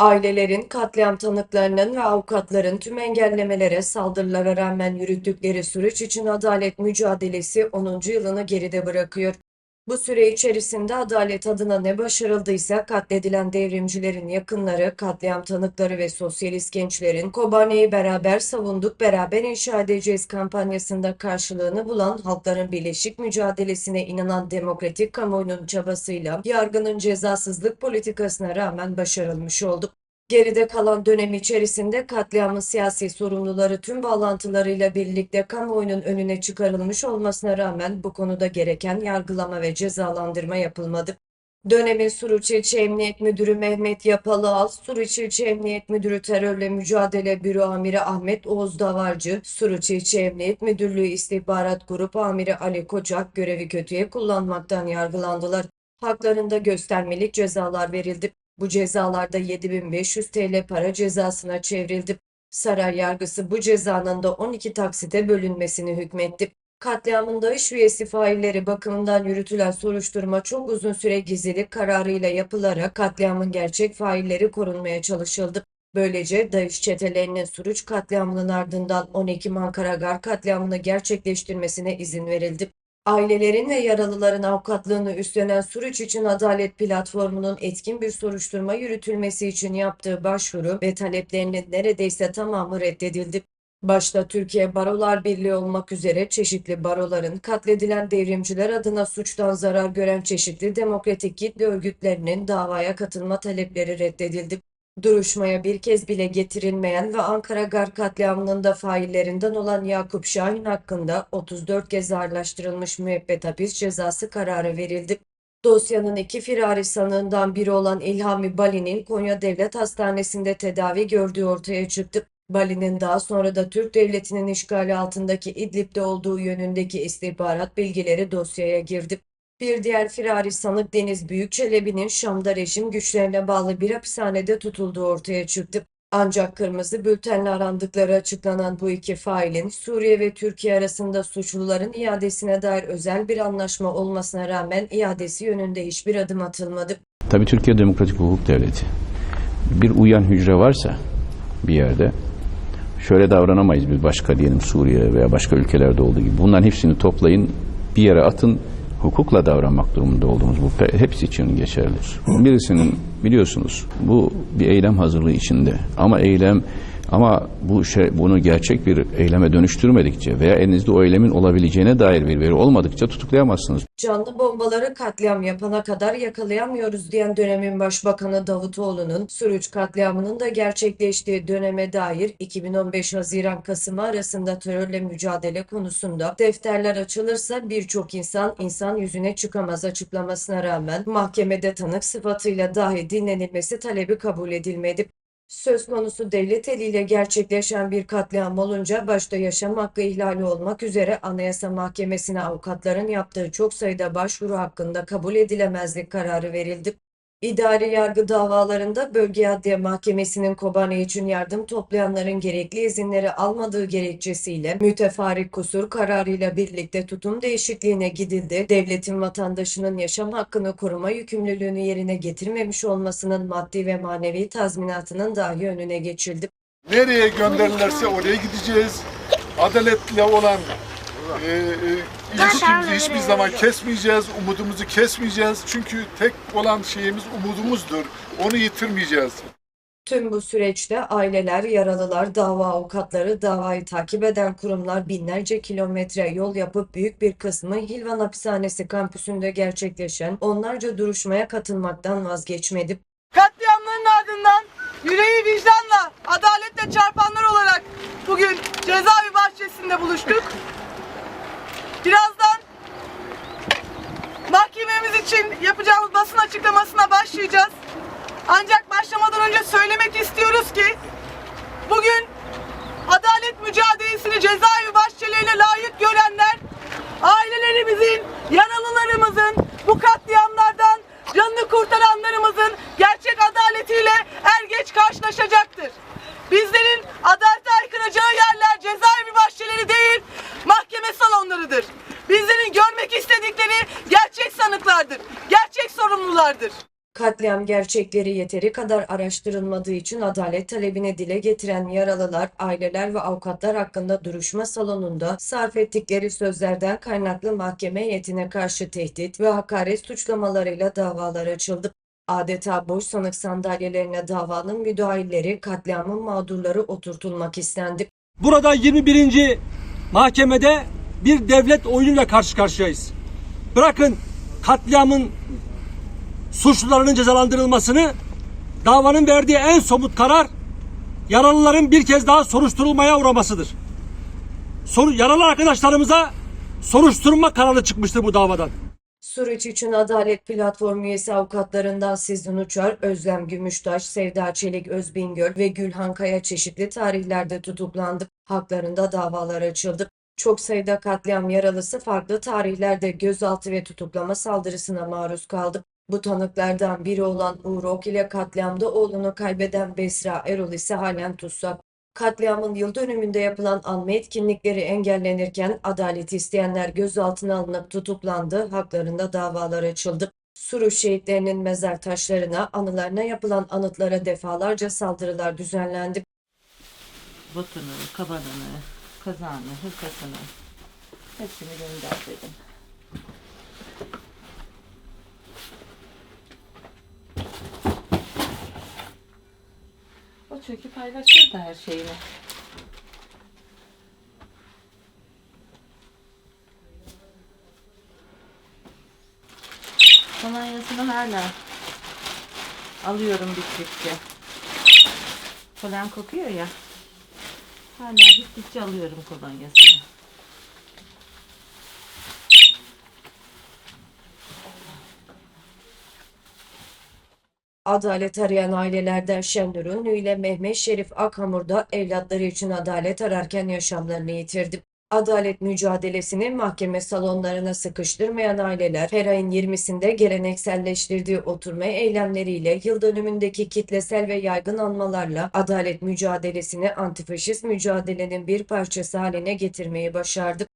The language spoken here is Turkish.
Ailelerin, katliam tanıklarının ve avukatların tüm engellemelere, saldırılara rağmen yürüttükleri süreç için adalet mücadelesi 10. yılını geride bırakıyor. Bu süre içerisinde adalet adına ne başarıldıysa katledilen devrimcilerin yakınları, katliam tanıkları ve sosyalist gençlerin Kobane'yi beraber savunduk, beraber inşa edeceğiz kampanyasında karşılığını bulan halkların birleşik mücadelesine inanan demokratik kamuoyunun çabasıyla yargının cezasızlık politikasına rağmen başarılmış olduk. Geride kalan dönem içerisinde katliamın siyasi sorumluları tüm bağlantılarıyla birlikte kamuoyunun önüne çıkarılmış olmasına rağmen bu konuda gereken yargılama ve cezalandırma yapılmadı. Dönemin Suruç İlçe Emniyet Müdürü Mehmet Yapalıal, Suruç İlçe Emniyet Müdürü Terörle Mücadele Büro Amiri Ahmet Oğuz Davarcı, Suruç İlçe Emniyet Müdürlüğü İstihbarat Grup Amiri Ali Kocak görevi kötüye kullanmaktan yargılandılar. Haklarında göstermelik cezalar verildi. Bu cezalarda 7500 TL para cezasına çevrildi. Saray yargısı bu cezanın da 12 taksite bölünmesini hükmetti. Katliamın DAEŞ üyesi failleri bakımından yürütülen soruşturma çok uzun süre gizlilik kararıyla yapılarak katliamın gerçek failleri korunmaya çalışıldı. Böylece DAEŞ çetelerinin Suruç katliamının ardından 10 Ekim Ankara Gar katliamını gerçekleştirmesine izin verildi. Ailelerin ve yaralıların avukatlığını üstlenen Suruç için Adalet Platformu'nun etkin bir soruşturma yürütülmesi için yaptığı başvuru ve taleplerinin neredeyse tamamı reddedildi. Başta Türkiye Barolar Birliği olmak üzere çeşitli baroların katledilen devrimciler adına suçtan zarar gören çeşitli demokratik kitle örgütlerinin davaya katılma talepleri reddedildi. Duruşmaya bir kez bile getirilmeyen ve Ankara Gar katliamının da faillerinden olan Yakup Şahin hakkında 34 kez ağırlaştırılmış müebbet hapis cezası kararı verildi. Dosyanın iki firari sanığından biri olan İlhami Bali'nin Konya Devlet Hastanesi'nde tedavi gördüğü ortaya çıktı. Bali'nin daha sonra da Türk Devleti'nin işgali altındaki İdlib'de olduğu yönündeki istihbarat bilgileri dosyaya girdi. Bir diğer firari sanık Deniz Büyükçelebi'nin Şam'da rejim güçlerine bağlı bir hapishanede tutulduğu ortaya çıktı. Ancak kırmızı bültenle arandıkları açıklanan bu iki failin Suriye ve Türkiye arasında suçluların iadesine dair özel bir anlaşma olmasına rağmen iadesi yönünde hiçbir adım atılmadı. Tabii Türkiye Demokratik Hukuk Devleti. Bir uyan hücre varsa bir yerde şöyle davranamayız bir başka diyelim Suriye veya başka ülkelerde olduğu gibi. Bunların hepsini toplayın bir yere atın hukukla davranmak durumunda olduğumuz bu hepsi için geçerlidir. Birisinin biliyorsunuz bu bir eylem hazırlığı içinde ama eylem ama bu şey bunu gerçek bir eyleme dönüştürmedikçe veya elinizde o eylemin olabileceğine dair bir veri olmadıkça tutuklayamazsınız. Canlı bombaları katliam yapana kadar yakalayamıyoruz diyen dönemin Başbakanı Davutoğlu'nun Suruç katliamının da gerçekleştiği döneme dair 2015 Haziran-Kasım arasında terörle mücadele konusunda defterler açılırsa birçok insan insan yüzüne çıkamaz açıklamasına rağmen mahkemede tanık sıfatıyla dahi dinlenilmesi talebi kabul edilmedi. Söz konusu devlet eliyle gerçekleşen bir katliam olunca başta yaşam hakkı ihlali olmak üzere Anayasa Mahkemesi'ne avukatların yaptığı çok sayıda başvuru hakkında kabul edilemezlik kararı verildi. İdari yargı davalarında Bölge Adliye Mahkemesi'nin Kobane için yardım toplayanların gerekli izinleri almadığı gerekçesiyle mütefarik kusur kararıyla birlikte tutum değişikliğine gidildi. Devletin vatandaşının yaşam hakkını koruma yükümlülüğünü yerine getirmemiş olmasının maddi ve manevi tazminatının dahi önüne geçildi. Nereye gönderirlerse oraya gideceğiz. Adaletle olan e, e, ilişkimizi hiçbir zaman kesmeyeceğiz, umudumuzu kesmeyeceğiz. Çünkü tek olan şeyimiz umudumuzdur. Onu yitirmeyeceğiz. Tüm bu süreçte aileler, yaralılar, dava avukatları, davayı takip eden kurumlar binlerce kilometre yol yapıp büyük bir kısmı Hilvan Hapishanesi kampüsünde gerçekleşen onlarca duruşmaya katılmaktan vazgeçmedi. Katliamların ardından yüreği vicdanla, geç karşılaşacaktır. Bizlerin adalete aykıracağı yerler cezaevi bahçeleri değil, mahkeme salonlarıdır. Bizlerin görmek istedikleri gerçek sanıklardır, gerçek sorumlulardır. Katliam gerçekleri yeteri kadar araştırılmadığı için adalet talebini dile getiren yaralılar, aileler ve avukatlar hakkında duruşma salonunda sarf ettikleri sözlerden kaynaklı mahkeme heyetine karşı tehdit ve hakaret suçlamalarıyla davalar açıldı. Adeta boş sanık sandalyelerine davanın müdahilleri, katliamın mağdurları oturtulmak istendi. Burada 21. mahkemede bir devlet oyunuyla karşı karşıyayız. Bırakın katliamın suçlularının cezalandırılmasını davanın verdiği en somut karar yaralıların bir kez daha soruşturulmaya uğramasıdır. Soru, yaralı arkadaşlarımıza soruşturma kararı çıkmıştır bu davadan. Suruç için Adalet Platformu üyesi avukatlarından Sizin Uçar, Özlem Gümüştaş, Sevda Çelik Özbingöl ve Gülhan Kaya çeşitli tarihlerde tutuklandı. Haklarında davalar açıldı. Çok sayıda katliam yaralısı farklı tarihlerde gözaltı ve tutuklama saldırısına maruz kaldı. Bu tanıklardan biri olan Uğur Ok ile katliamda oğlunu kaybeden Besra Erol ise halen tutsak. Katliamın yıl dönümünde yapılan anma etkinlikleri engellenirken adalet isteyenler gözaltına alınıp tutuklandı, haklarında davalar açıldı. Suruç şehitlerinin mezar taşlarına, anılarına yapılan anıtlara defalarca saldırılar düzenlendi. botunu, kabanını, kazağını, hırkasını hepsini gönder çünkü paylaşır da her şeyini. Kolonyasını hala alıyorum bittikçe. Polen kokuyor ya. Hala bittikçe alıyorum kolonyasını. Adalet arayan ailelerden Şenur Ünlü ile Mehmet Şerif Akhamur da evlatları için adalet ararken yaşamlarını yitirdi. Adalet mücadelesini mahkeme salonlarına sıkıştırmayan aileler her ayın 20'sinde gelenekselleştirdiği oturma eylemleriyle yıl dönümündeki kitlesel ve yaygın anmalarla adalet mücadelesini antifaşist mücadelenin bir parçası haline getirmeyi başardı.